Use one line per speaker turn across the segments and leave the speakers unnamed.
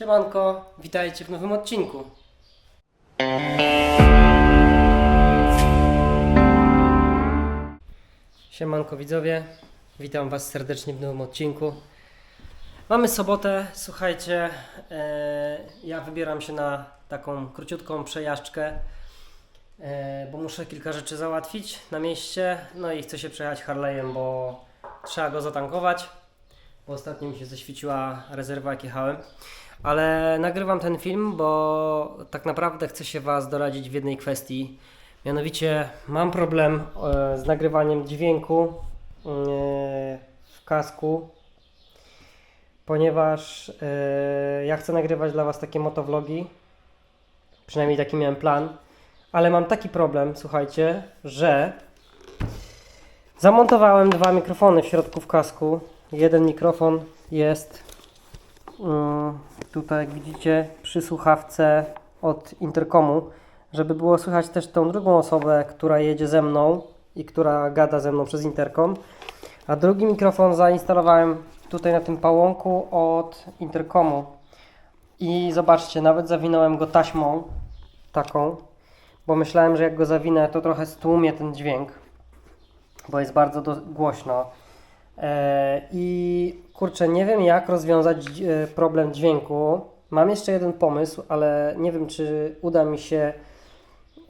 Siemanko, witajcie w nowym odcinku. Siemanko widzowie, witam Was serdecznie w nowym odcinku. Mamy sobotę, słuchajcie, e, ja wybieram się na taką króciutką przejażdżkę, e, bo muszę kilka rzeczy załatwić na mieście, no i chcę się przejechać Harley'em, bo trzeba go zatankować, bo ostatnio mi się zaświeciła rezerwa jak jechałem. Ale nagrywam ten film, bo tak naprawdę chcę się Was doradzić w jednej kwestii. Mianowicie mam problem e, z nagrywaniem dźwięku e, w kasku, ponieważ e, ja chcę nagrywać dla Was takie motovlogi. Przynajmniej taki miałem plan. Ale mam taki problem, słuchajcie, że zamontowałem dwa mikrofony w środku w kasku. Jeden mikrofon jest tutaj, jak widzicie, przy słuchawce od interkomu, żeby było słychać też tą drugą osobę, która jedzie ze mną i która gada ze mną przez interkom. A drugi mikrofon zainstalowałem tutaj na tym pałąku od interkomu. I zobaczcie, nawet zawinąłem go taśmą taką, bo myślałem, że jak go zawinę, to trochę stłumie ten dźwięk, bo jest bardzo do, głośno. E, I kurczę, nie wiem jak rozwiązać e, problem dźwięku. Mam jeszcze jeden pomysł, ale nie wiem, czy uda mi się.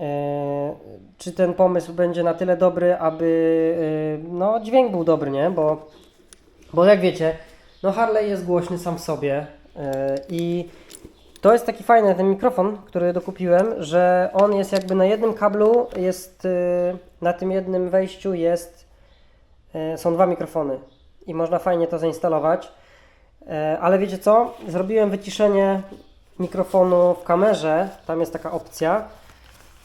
e, Czy ten pomysł będzie na tyle dobry, aby no, dźwięk był dobry, nie? Bo, bo jak wiecie, no Harley jest głośny sam w sobie i to jest taki fajny ten mikrofon, który dokupiłem, że on jest jakby na jednym kablu, jest na tym jednym wejściu jest Są dwa mikrofony i można fajnie to zainstalować. E, Ale wiecie co? Zrobiłem wyciszenie mikrofonu w kamerze. Tam jest taka opcja.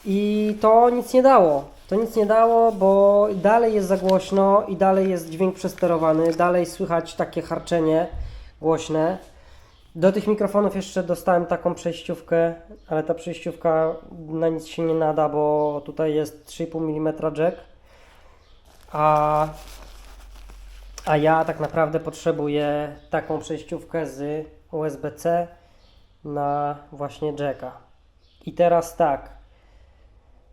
I to nic nie dało. To nic nie dało, bo dalej jest za głośno i dalej jest dźwięk przesterowany. Dalej słychać takie harczenie głośne. Do tych mikrofonów jeszcze dostałem taką przejściówkę, ale ta przejściówka na nic się nie nada, bo tutaj jest 3,5 mm jack. A, a ja tak naprawdę potrzebuję taką przejściówkę z USB-C na właśnie jacka. I teraz tak.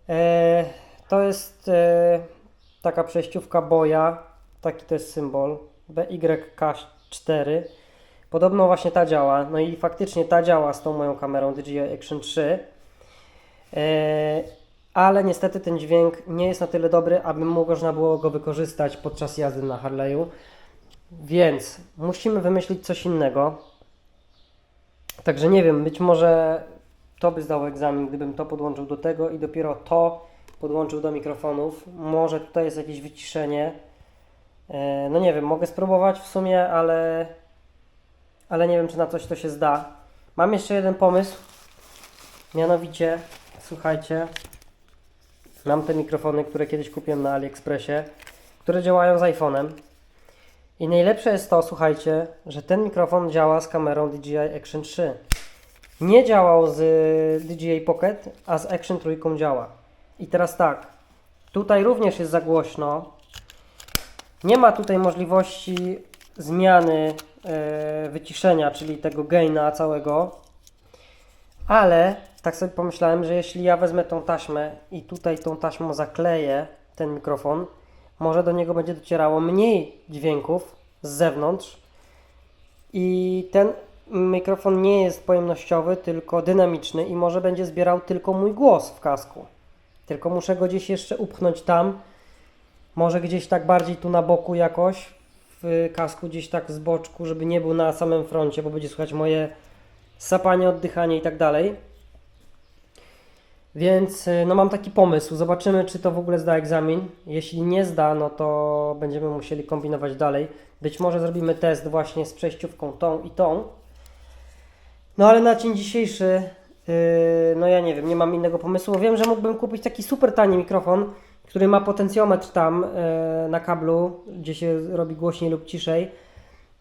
E, to jest e, taka przejściówka Boya. Taki to jest symbol. BYK4. Podobno właśnie ta działa. No i faktycznie ta działa z tą moją kamerą DJI Action 3. E, ale niestety ten dźwięk nie jest na tyle dobry, aby można było go wykorzystać podczas jazdy na Harley'u. Więc musimy wymyślić coś innego. Także nie wiem, być może to by zdało egzamin, gdybym to podłączył do tego i dopiero to podłączył do mikrofonów. Może tutaj jest jakieś wyciszenie. E, No nie wiem, mogę spróbować w sumie, ale, ale nie wiem, czy na coś to się zda. Mam jeszcze jeden pomysł. Mianowicie, słuchajcie, Mam te mikrofony, które kiedyś kupiłem na AliExpressie, które działają z iPhone'em. I najlepsze jest to, słuchajcie, że ten mikrofon działa z kamerą DJI Action 3. Nie działał z DJI Pocket, a z Action 3 działa. I teraz tak, tutaj również jest za głośno. Nie ma tutaj możliwości zmiany e, wyciszenia, czyli tego gaina całego. Ale tak sobie pomyślałem, że jeśli ja wezmę tą taśmę i tutaj tą taśmą zakleję ten mikrofon, może do niego będzie docierało mniej dźwięków z zewnątrz i ten mikrofon nie jest pojemnościowy, tylko dynamiczny i może będzie zbierał tylko mój głos w kasku. Tylko muszę go gdzieś jeszcze upchnąć tam, może gdzieś tak bardziej tu na boku jakoś, w kasku gdzieś tak z boczku, żeby nie był na samym froncie, bo będzie słychać moje sapanie, oddychanie i tak dalej. Więc y, no mam taki pomysł. Zobaczymy, czy to w ogóle zda egzamin. Jeśli nie zda, no to będziemy musieli kombinować dalej. Być może zrobimy test właśnie z przejściówką tą i tą. No ale na dzień dzisiejszy, yy, no ja nie wiem, nie mam innego pomysłu. Wiem, że mógłbym kupić taki super tani mikrofon, który ma potencjometr tam yy, na kablu, gdzie się robi głośniej lub ciszej,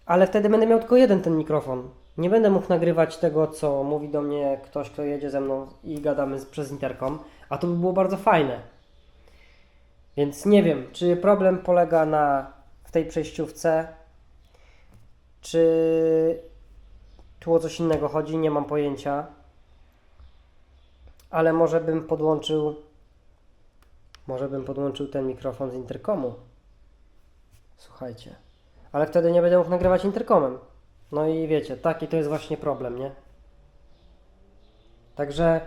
ale wtedy będę miał tylko jeden ten mikrofon. Nie będę mógł nagrywać tego, co mówi do mnie ktoś, kto jedzie ze mną i gadamy przez interkom, a to by było bardzo fajne. Więc nie wiem, czy problem polega na w tej przejściówce, czy tu o coś innego chodzi, nie mam pojęcia. Ale może bym podłączył. Może bym podłączył ten mikrofon z interkomu. Słuchajcie. Ale wtedy nie będę mógł nagrywać interkomem. No i wiecie, taki to jest właśnie problem, nie? Także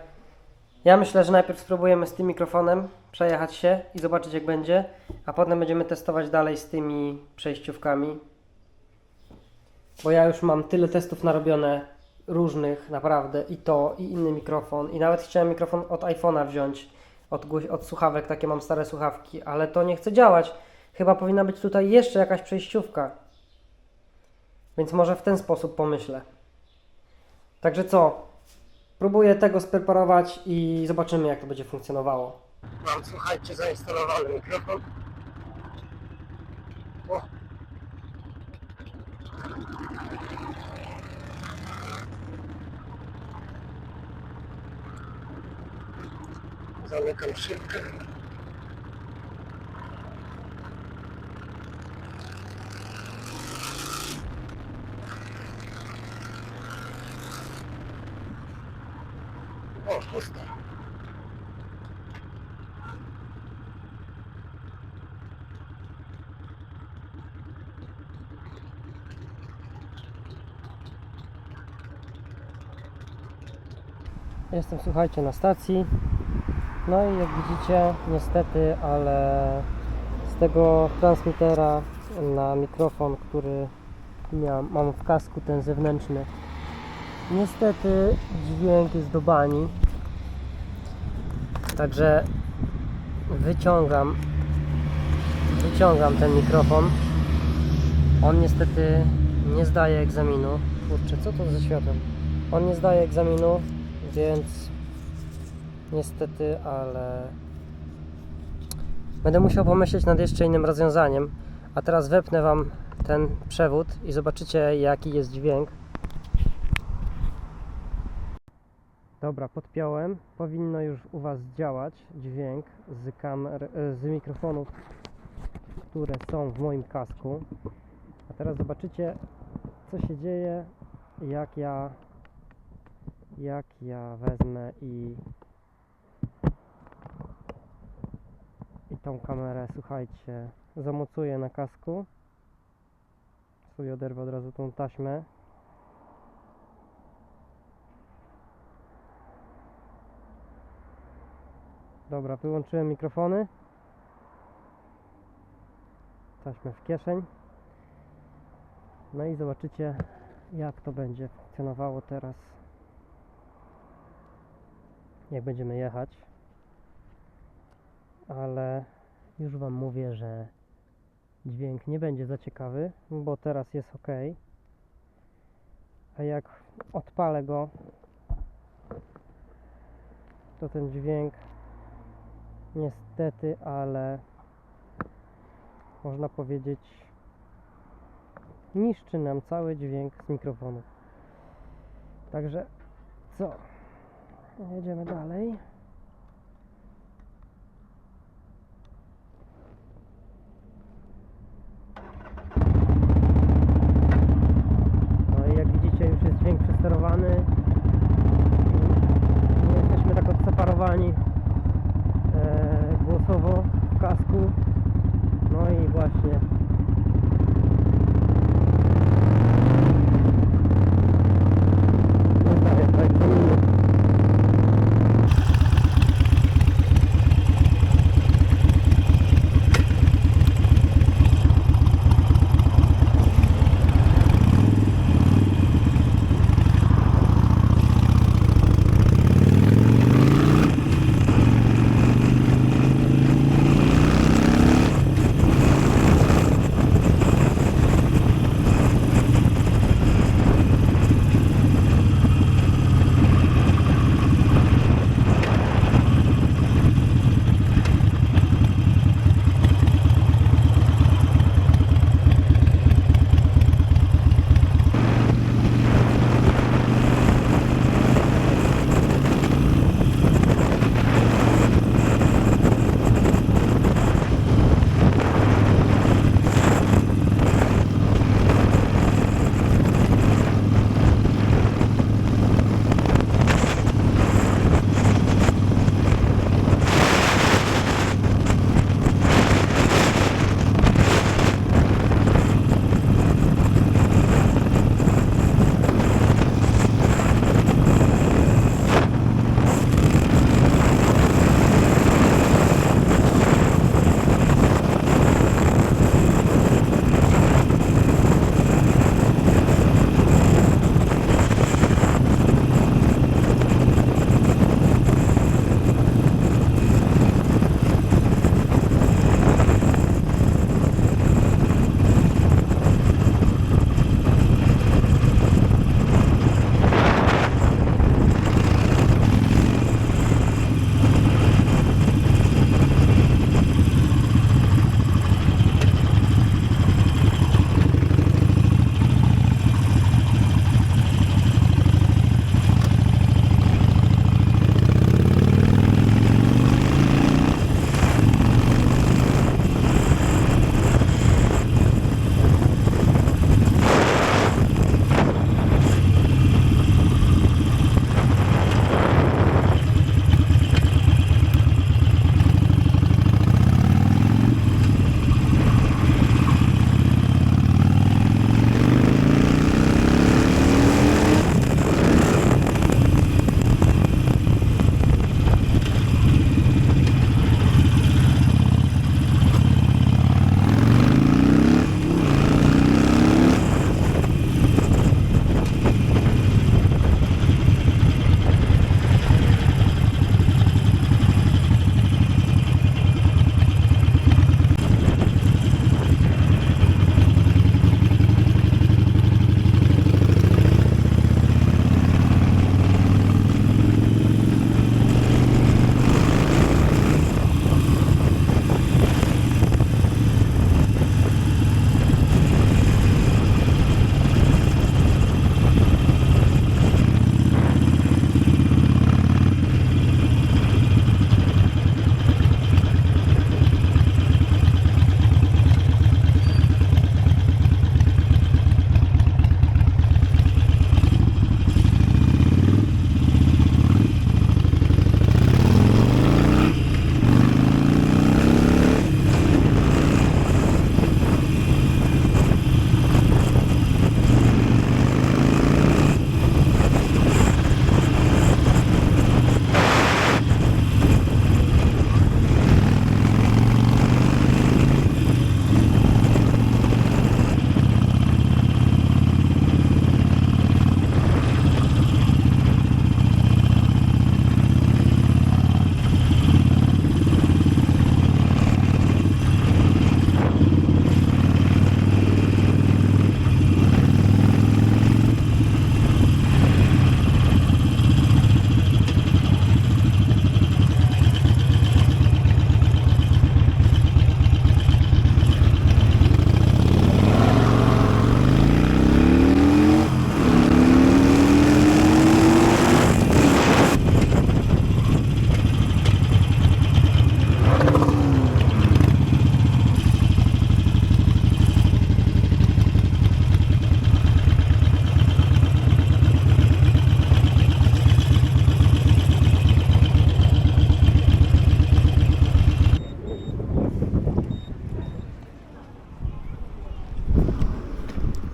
ja myślę, że najpierw spróbujemy z tym mikrofonem przejechać się i zobaczyć jak będzie, a potem będziemy testować dalej z tymi przejściówkami. Bo ja już mam tyle testów narobione różnych, naprawdę, i to, i inny mikrofon, i nawet chciałem mikrofon od iPhone'a wziąć, od, od słuchawek, takie mam stare słuchawki, ale to nie chce działać. Chyba powinna być tutaj jeszcze jakaś przejściówka. Więc może w ten sposób pomyślę. Także co? Próbuję tego spreparować i zobaczymy, jak to będzie funkcjonowało. Mam, słuchajcie, zainstalowany mikrofon. O. Zamykam szybkę. O, pusto. Jestem, słuchajcie, na stacji. No i jak widzicie, niestety, ale z tego transmitera na mikrofon, który miałem, mam w kasku, ten zewnętrzny, niestety dźwięk jest do bani. Także wyciągam wyciągam ten mikrofon. On niestety nie zdaje egzaminu. Kurczę, co to ze światłem? On nie zdaje egzaminu, więc niestety, ale będę musiał pomyśleć nad jeszcze innym rozwiązaniem. A teraz wepnę Wam ten przewód i zobaczycie jaki jest dźwięk. Dobra, podpiąłem. Powinno już u Was działać dźwięk z kamer, e, z mikrofonów, które są w moim kasku. A teraz zobaczycie, co się dzieje, jak ja, jak ja wezmę i i tą kamerę, słuchajcie, zamocuję na kasku. Sobie oderwę od razu tą taśmę. Dobra, wyłączyłem mikrofony. Taśmę w kieszeń. No i zobaczycie, jak to będzie funkcjonowało teraz. Jak będziemy jechać. Ale już Wam mówię, że dźwięk nie będzie za ciekawy, bo teraz jest ok. A jak odpalę go, to ten dźwięk niestety, ale można powiedzieć niszczy nam cały dźwięk z mikrofonu. Także co? Jedziemy dalej.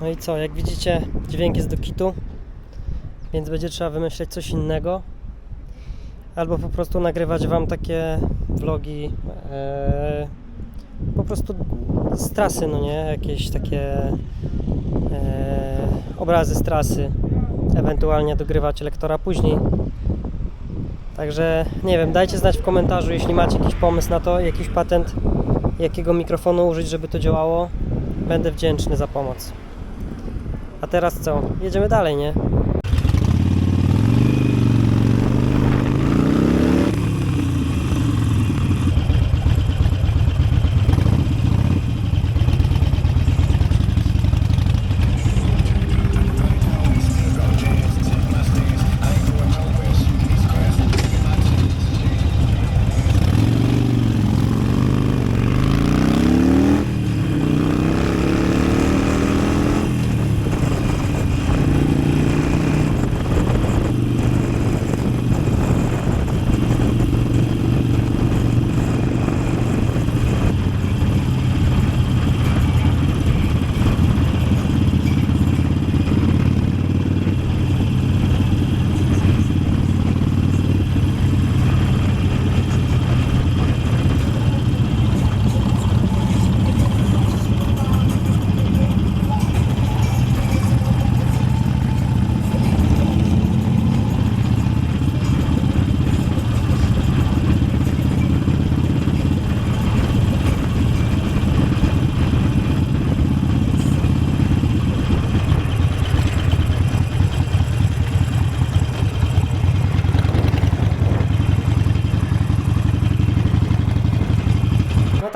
I co, jak widzicie, dźwięk jest do kitu, więc będzie trzeba wymyśleć coś innego. Albo po prostu nagrywać Wam takie vlogi e, po prostu z trasy, no nie? Jakieś takie e, obrazy z trasy. Ewentualnie dogrywać lektora później. Także nie wiem, dajcie znać w komentarzu, jeśli macie jakiś pomysł na to, jakiś patent, jakiego mikrofonu użyć, żeby to działało. Będę wdzięczny za pomoc. A teraz co? Jedziemy dalej, nie?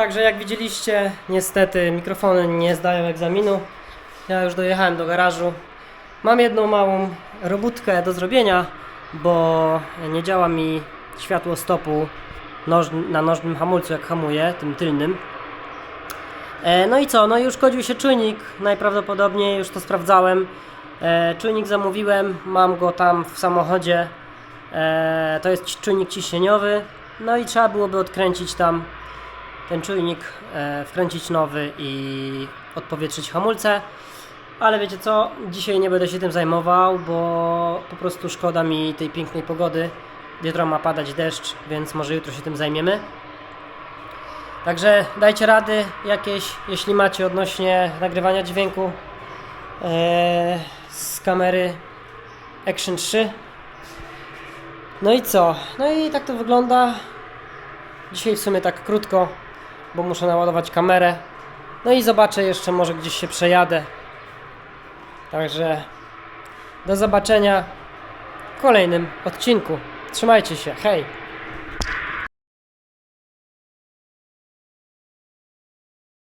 Także jak widzieliście, niestety mikrofony nie zdają egzaminu. Ja już dojechałem do garażu. Mam jedną małą robótkę do zrobienia, bo nie działa mi światło stopu noż, na nożnym hamulcu, jak hamuję, tym tylnym. E, no i co? No i uszkodził się czujnik, najprawdopodobniej już to sprawdzałem. E, czujnik zamówiłem, mam go tam w samochodzie. E, to jest czujnik ciśnieniowy. No i trzeba byłoby odkręcić tam ten czujnik, e, wkręcić nowy i odpowietrzyć hamulce. Ale wiecie co, dzisiaj nie będę się tym zajmował, bo po prostu szkoda mi tej pięknej pogody. Jutro ma padać deszcz, więc może jutro się tym zajmiemy. Także dajcie rady jakieś, jeśli macie odnośnie nagrywania dźwięku e, z kamery Action 3. No i co? No i tak to wygląda. Dzisiaj w sumie tak krótko, bo muszę naładować kamerę. No i zobaczę jeszcze, może gdzieś się przejadę. Także do zobaczenia w kolejnym odcinku. Trzymajcie się, hej!